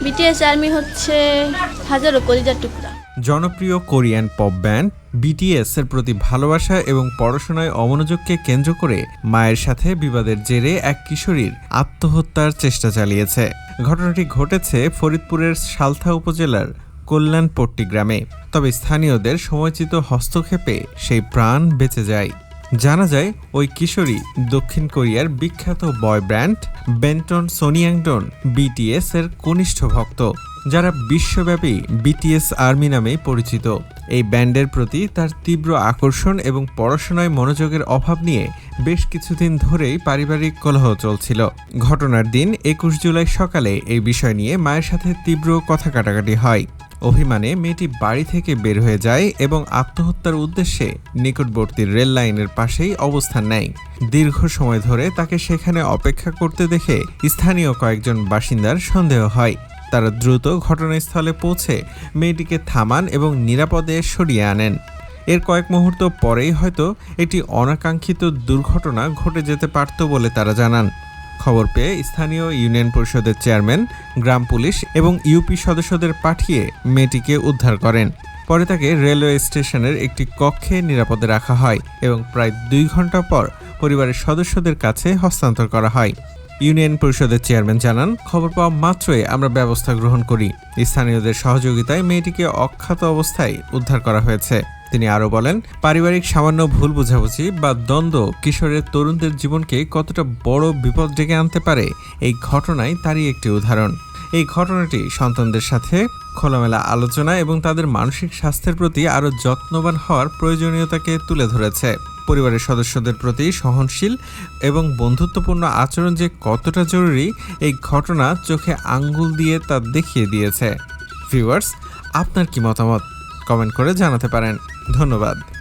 BTS army হচ্ছে হাজারো কলিজার টুকরা। জনপ্রিয় কোরিয়ান পপ ব্যান্ড বিটিএস এর প্রতি ভালোবাসা এবং পড়াশোনায় অমনোযোগকে কেন্দ্র করে মায়ের সাথে বিবাদের জেরে এক কিশোরীর আত্মহত্যার চেষ্টা চালিয়েছে। ঘটনাটি ঘটেছে ফরিদপুরের সালথা উপজেলার কল্যাণপট্টি গ্রামে। তবে স্থানীয়দের সময়চিত হস্তক্ষেপে সেই প্রাণ বেঁচে যায়। জানা যায়, ওই কিশোরী দক্ষিণ কোরিয়ার বিখ্যাত boy brand Bangtan Sonyeondan BTS এর কনিষ্ঠ ভক্ত, যারা বিশ্বব্যাপী বিটিএস আর্মি নামে পরিচিত। এই ব্যান্ডের প্রতি তার তীব্র আকর্ষণ এবং পড়াশোনায় মনোযোগের অভাব নিয়ে বেশ কিছুদিন ধরেই পারিবারিক কলহ চলছিল। ঘটনার দিন একুশ জুলাই সকালে এই বিষয় নিয়ে মায়ের সাথে তীব্র কথা কাটাকাটি হয়। অভিমানে মেয়েটি বাড়ি থেকে বের হয়ে যায় এবং আত্মহত্যার উদ্দেশ্যে নিকটবর্তী রেল লাইনের পাশেই অবস্থান নেয়। দীর্ঘ সময় ধরে তাকে সেখানে অপেক্ষা করতে দেখে স্থানীয় কয়েকজন বাসিন্দার সন্দেহ হয়। তারা দ্রুত ঘটনাস্থলে পৌঁছে মেয়েটিকে থামান এবং নিরাপদে সরিয়ে আনেন। এর কয়েক মুহূর্ত পরেই হয়তো একটি অনাকাঙ্ক্ষিত দুর্ঘটনা ঘটে যেতে পারত বলে তারা জানান। খবর পেয়ে স্থানীয় ইউনিয়ন পরিষদের চেয়ারম্যান, গ্রাম পুলিশ এবং ইউপি সদস্যদের পাঠিয়ে মেয়েটিকে উদ্ধার করেন। পরে তাকে রেলওয়ে স্টেশনের একটি কক্ষে নিরাপদে রাখা হয় এবং প্রায় দুই ঘণ্টা পর পরিবারের সদস্যদের কাছে হস্তান্তর করা হয়। ইউনিয়ন পরিষদের চেয়ারম্যান জানান, খবর পাওয়া মাত্রই আমরা ব্যবস্থা গ্রহণ করি। স্থানীয়দের সহযোগিতায় মেয়েটিকে অক্ষত অবস্থায় উদ্ধার করা হয়েছে। তিনি আরও বলেন, পারিবারিক সামান্য ভুল বোঝাবুঝি বা দ্বন্দ্ব কিশোরের তরুণদের জীবনকে কতটা বড় বিপদ ডেকে আনতে পারে, এই ঘটনাই তারই একটি উদাহরণ। এই ঘটনাটি সন্তানদের সাথে খোলামেলা আলোচনা এবং তাদের মানসিক স্বাস্থ্যের প্রতি আরও যত্নবান হওয়ার প্রয়োজনীয়তাকে তুলে ধরেছে। পরিবারের সদস্যদের প্রতি সহনশীল এবং বন্ধুত্বপূর্ণ আচরণ যে কতটা জরুরি, এই ঘটনা চোখে আঙ্গুল দিয়ে তা দেখিয়ে দিয়েছে। ভিউয়ার্স, আপনার কি মতামত? কমেন্ট করে জানাতে পারেন। ধন্যবাদ।